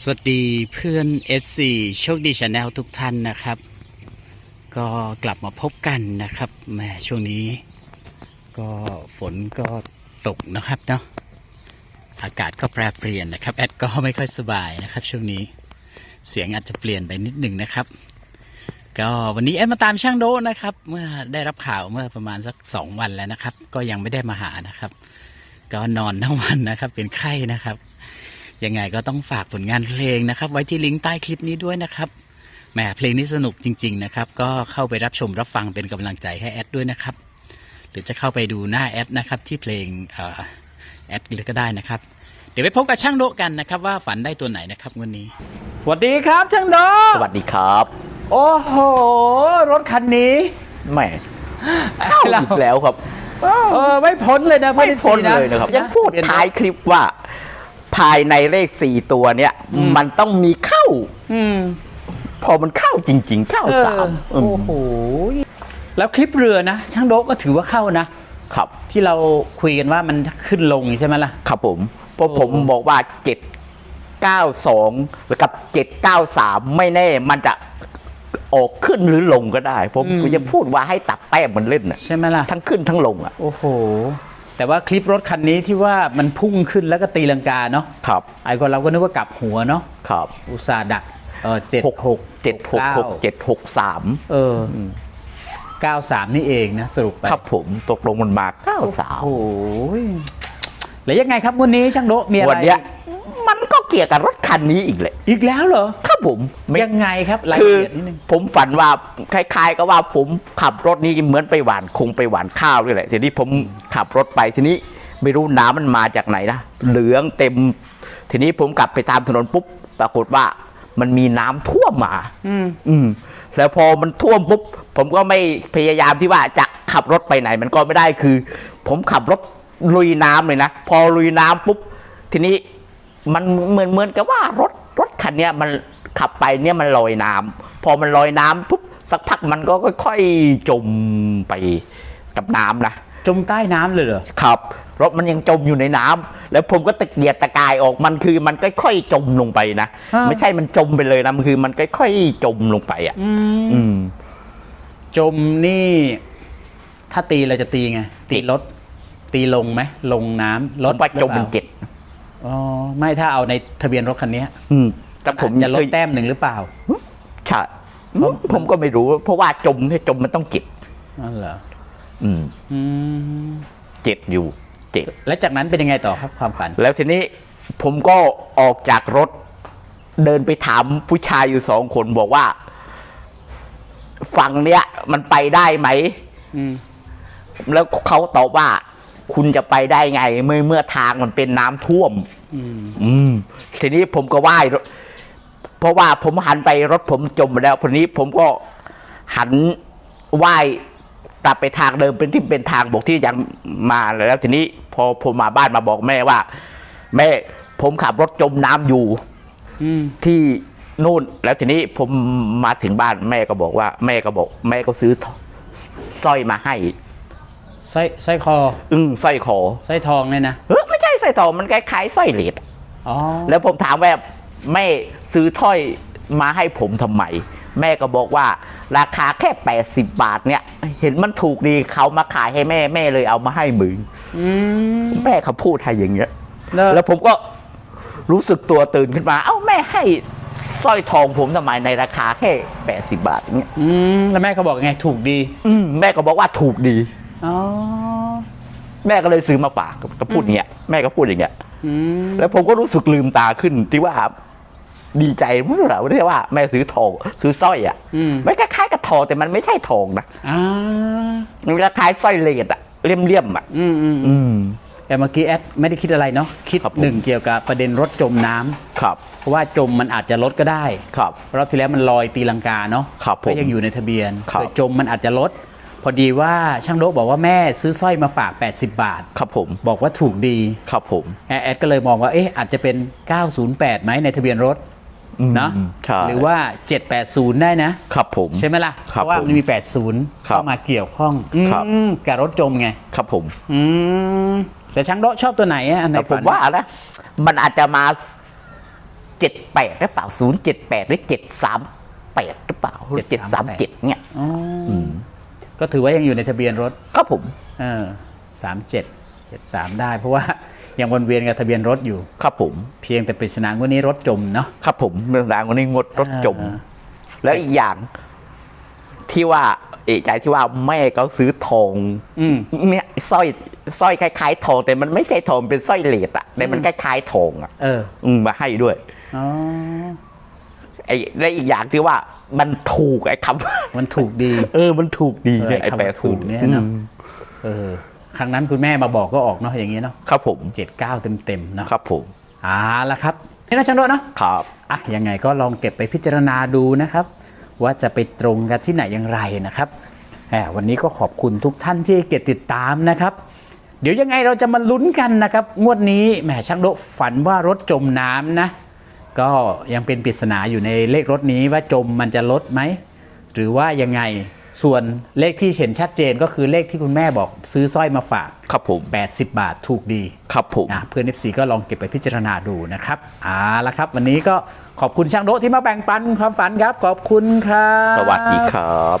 สวัสดีเพื่อน FC โชคดีชาแนลทุกท่านนะครับ ก็กลับมาพบกันนะครับแหมช่วงนี้ ก็ฝนก็ตกนะครับเนาะอากาศก็แปรเปลี่ยนนะครับ แอดก็ไม่ค่อยสบายนะครับ ช่วงนี้เสียงอาจจะเปลี่ยนไปนิดหนึ่งนะครับ ก็วันนี้แอดมาตามช่างโดนะครับ เมื่อได้รับข่าวเมื่อประมาณสักสองวันแล้วนะครับ ก็ยังไม่ได้มาหานะครับ ก็นอนทั้งวันนะครับ เป็นไข้นะครับ ยังไงก็ต้องฝากผลงานเพลงนะครับ ไว้ที่ลิงก์ใต้คลิปนี้ด้วยนะครับแหมเพลงนี้สนุกจริง ๆ นะครับ ก็เข้าไปรับชมรับฟังเป็นกำลังใจให้แอดด้วยนะครับ หรือจะเข้าไปดูหน้าแอดนะครับ ที่เพลงเอ่อแอดเลยก็ได้นะครับ เดี๋ยวไปพบกับช่างโดะกันนะครับ ว่าฝันได้ตัวไหนนะครับวันนี้สวัสดีครับช่างโดสวัสดีครับ โอ้โห รถคันนี้แหมเข้าอีกแล้วครับเออไม่พ้นเลยนะไม่พ้นเลยนะครับยังพูดท้ายคลิปว่า ภายในเลขสี่ตัวเนี้ยมันต้องมีเข้า อืมพอมันเข้าจริง ๆ เข้าสามเออโอ้โหแล้วคลิปเรือนะช่างโดะก็ถือว่าเข้านะ ครับ ที่เราคุยกันว่ามันขึ้นลงใช่ไหมล่ะ ครับผม เพราะโอ้ผมบอกว่าเจ็ดเก้าสองกับเจ็ดเก้าสามไม่แน่ มันจะออกขึ้นหรือลงก็ได้ ผมผมยังพูดว่าให้ตัดแต้มมันเล่นน่ะใช่ไหมล่ะ ทั้งขึ้นทั้งลงอะ โอ้โห แต่ว่าคลิปรถคันนี้ที่ว่ามันพุ่งขึ้นแล้วก็ตีลังกาเนาะครับไอ้คนเราก็นึกว่ากลับหัวเนาะครับอุตส่าห์ดักเออเจ็ดหกหกเจ็ดหกหกเจ็ดหกสามเออเก้าสามนี่เองนะสรุปไปครับผมตกลงมันมาเก้าสามโอ้ยแล้วยังไงครับวันนี้ช่างโดะมีอะไรวันเนี้ยมัน ก็เกี่ยวกับรถคันนี้อีกเลยอีกแล้วเหรอครับผมไม่ยังไงครับรายคืละอเอียดนิดนึง ผมฝันว่าคล้าย ๆ ก็ว่าผมขับรถนี้เหมือนไปหวานคงไปหวานข้าวด้วยแหละทีนี้ผมขับรถไปทีนี้ไม่รู้น้ำมันมาจากไหนนะเหลืองเต็ม ทีนี้ผมกลับไปตามถนนปุ๊บปรากฏว่ามันมีน้ำท่วมมา อืมอืมแล้วพอมันท่วมปุ๊บผมก็ไม่พยายามที่ว่าจะขับรถไปไหน มันก็ไม่ได้คือ ผมขับรถลุยน้ำเลยนะ พอลุยน้ำปุ๊บ ทีนี้ มันเหมือนเหมือนกับว่ารถรถคันเนี้ยมันขับไปเนี่ยมันลอยน้ำพอมันลอยน้ำปุ๊บสักพักมันก็ค่อยๆจมไปกับน้ำนะจมใต้น้ำเลยเหรอครับรถมันยังจมอยู่ในน้ำแล้วผมก็ตะเกียกตะกายออกมันคือมันค่อยๆจมลงไปนะอ้าวไม่ใช่มันจมไปเลยนะมันคือมันค่อยๆจมลงไปอะอืมอืมจมนี่ ถ้าตีเราจะตีไงตีรถตีลงไหมลงน้ำรรถถว่าจมเป็นหรือเกปล่าต อ๋อไม่ถ้าเอาในทะเบียนรถคันนี้อืมแต่ผมจะลดเคยแต้มหนึ่งหรือเปล่าใช่ผมก็ไม่รู้ เพราะว่าจมเนี่ยจมมันต้องเจ็ดนั่นเหรออืมอืมเจ็ดอยู่เจ็ดแล้วจากนั้นเป็นยังไงต่อครับความฝัน แล้วทีนี้ผมก็ออกจากรถ เดินไปถามผู้ชายอยู่สองคนบอกว่า ฝั่งเนี้ย มันไปได้ไหมอืมแล้วเขาตอบว่า คุณจะไปได้ไง เมื่อเมื่อทางมันเป็นน้ำท่วมอืมอืมทีนี้ผมก็ว่ายรถเพราะว่าผมหันไปรถผมจมไปแล้วทีนี้ผมก็หันว่ายกลับไปทางเดิมเป็นที่เป็นทางบอกที่ยังมาแล้ว ทีนี้พอผมมาบ้านมาบอกแม่ว่า แม่ผมขับรถจมน้ำอยู่อืมที่นู่นแล้วทีนี้ผมมาถึงบ้านแม่ก็บอกว่า แม่ก็บอก แม่ก็ซื้อสร้อยมาให้ สร้อยสร้อยคออึ้งสร้อยคอสร้อยทองเนี่ยนะเฮ้ยไม่ใช่สร้อยทองมันคล้ายๆสร้อยเหรียญอ๋อแล้วผมถามว่าแม่ซื้อถ้อยมาให้ผมทำไม แม่ก็บอกว่าราคาแค่ 80 บาทเนี่ย เห็นมันถูกดีเขามาขายให้แม่แม่เลยเอามาให้มึงอืมแม่เขาพูดให้อย่างเงี้ย แล้วแล้วผมก็รู้สึกตัวตื่นขึ้นมา เอ้าแม่ให้สร้อยทองผมทำไมในราคาแค่ 80 บาทอย่างเงี้ยอืมแล้วแม่ก็บอกไงถูกดี อืมแม่ก็บอกว่าถูกดี อ๋อ แม่ก็เลยซื้อมาฝากก็พูดอย่างเงี้ยแม่ก็พูดอย่างเงี้ยอืมแล้วผมก็รู้สึกลืมตาขึ้นที่ว่า ดีใจเมื่อไหร่ที่ว่าแม่ซื้อทองซื้อสร้อยอะอืมไม่คล้ายๆกับทองแต่มันไม่ใช่ทองนะอ่ามันคล้ายๆสร้อยเลดอะเลี่ยมๆอะ อืมอืมอืม แต่เมื่อกี้แอดไม่ได้คิดอะไรเนาะคิดครับผม หนึ่งเกี่ยวกับประเด็นรถจมน้ำครับเพราะว่าจมมันอาจจะลดก็ได้ครับ รอบที่แล้วมันลอยตีลังกาเนาะครับผมก็ยังอยู่ในทะเบียนครับ เกิดจมมันอาจจะลด พอดีว่าช่างโดบอกว่าแม่ซื้อสร้อยมาฝาก 80 บาท ครับผม บอกว่าถูกดี ครับผมแอดแอดก็เลยมองว่าเอ๊ะอาจจะเป็น 908ไหมในทะเบียนรถอืมนะใช่หรือว่า 780 ได้นะ ครับผม ใช่ไหมล่ะคเพรับราะว่าผมมันมี 80ครับเข้ามาเกี่ยวข้องอืมครับกับรถจมไง ครับผม อืมแต่ช่างโดชอบตัวไหนอะอันไหนแต่ผมฝันว่านะมันอาจจะมาเจ็ดแปดหรือเปล่าศูนย์เจ็ดแปดหรือเจ็ดสามแปดหรือเปล่าหรือเจ็ดสามเจ็ดเนี่ยอ๋ออ ก็ถือว่ายังอยู่ในทะเบียนรถครับผมเออสามเจ็ดเจ็ดสามได้ เพราะว่ายังวนเวียนกับทะเบียนรถอยู่ ครับผมเพียงแต่ปริศนางวดนี้รถจมเนาะครับผมเรื่องราววันนี้งดรถจมอ่าแล้วอีกอย่างที่ว่าเอกใจที่ว่าแม่เขาซื้อทองอืมเนี่ยสร้อยสร้อยคล้ายๆทอง แต่มันไม่ใช่ทองเป็นสร้อยเหลดอะแต่มันคล้ายๆทองอะเออ อืมมาให้ด้วย อ๋อ ไอ้และอีกอย่างที่ว่ามันถูกไอ้คำมันถูกดี เออ มันถูกดีเออเนี่ยไอ้ไอ้คำแปลว่าถูถูกกเนี่ยเนอะเออครั้งนั้นคุณแม่มาบอกก็ออกเนาะอย่างงี้เนาะครับผมเจ็ดเก้าเต็มเต็มๆเนาะครับผมเอ่าละครับนี่นะช่างโดเนาะครับอะยังไงก็ลองเก็บไปพิจารณาดูนะครับ ว่าจะไปตรงกันที่ไหนอย่างไรนะครับแหมวันนี้ก็ขอบคุณทุกท่านที่เก็บติดตามนะครับ เดี๋ยวยังไงเราจะมาลุ้นกันนะครับ งวดนี้แหมช่างโดฝันว่ารถจมน้ำนะ ก็ยังเป็นปริศนาอยู่ในเลขรถนี้ว่าจมมันจะลดไหม หรือว่ายังไงส่วนเลขที่เห็นชัดเจนก็คือเลขที่คุณแม่บอกซื้อสร้อยมาฝากครับผม80 บาทถูกดีครับผมนะเพื่อน FC ก็ลองเก็บไปพิจารณาดูนะครับเอาละครับ วันนี้ก็ขอบคุณช่างโดะที่มาแบ่งปันความฝันครับ ขอบคุณครับ สวัสดีครับ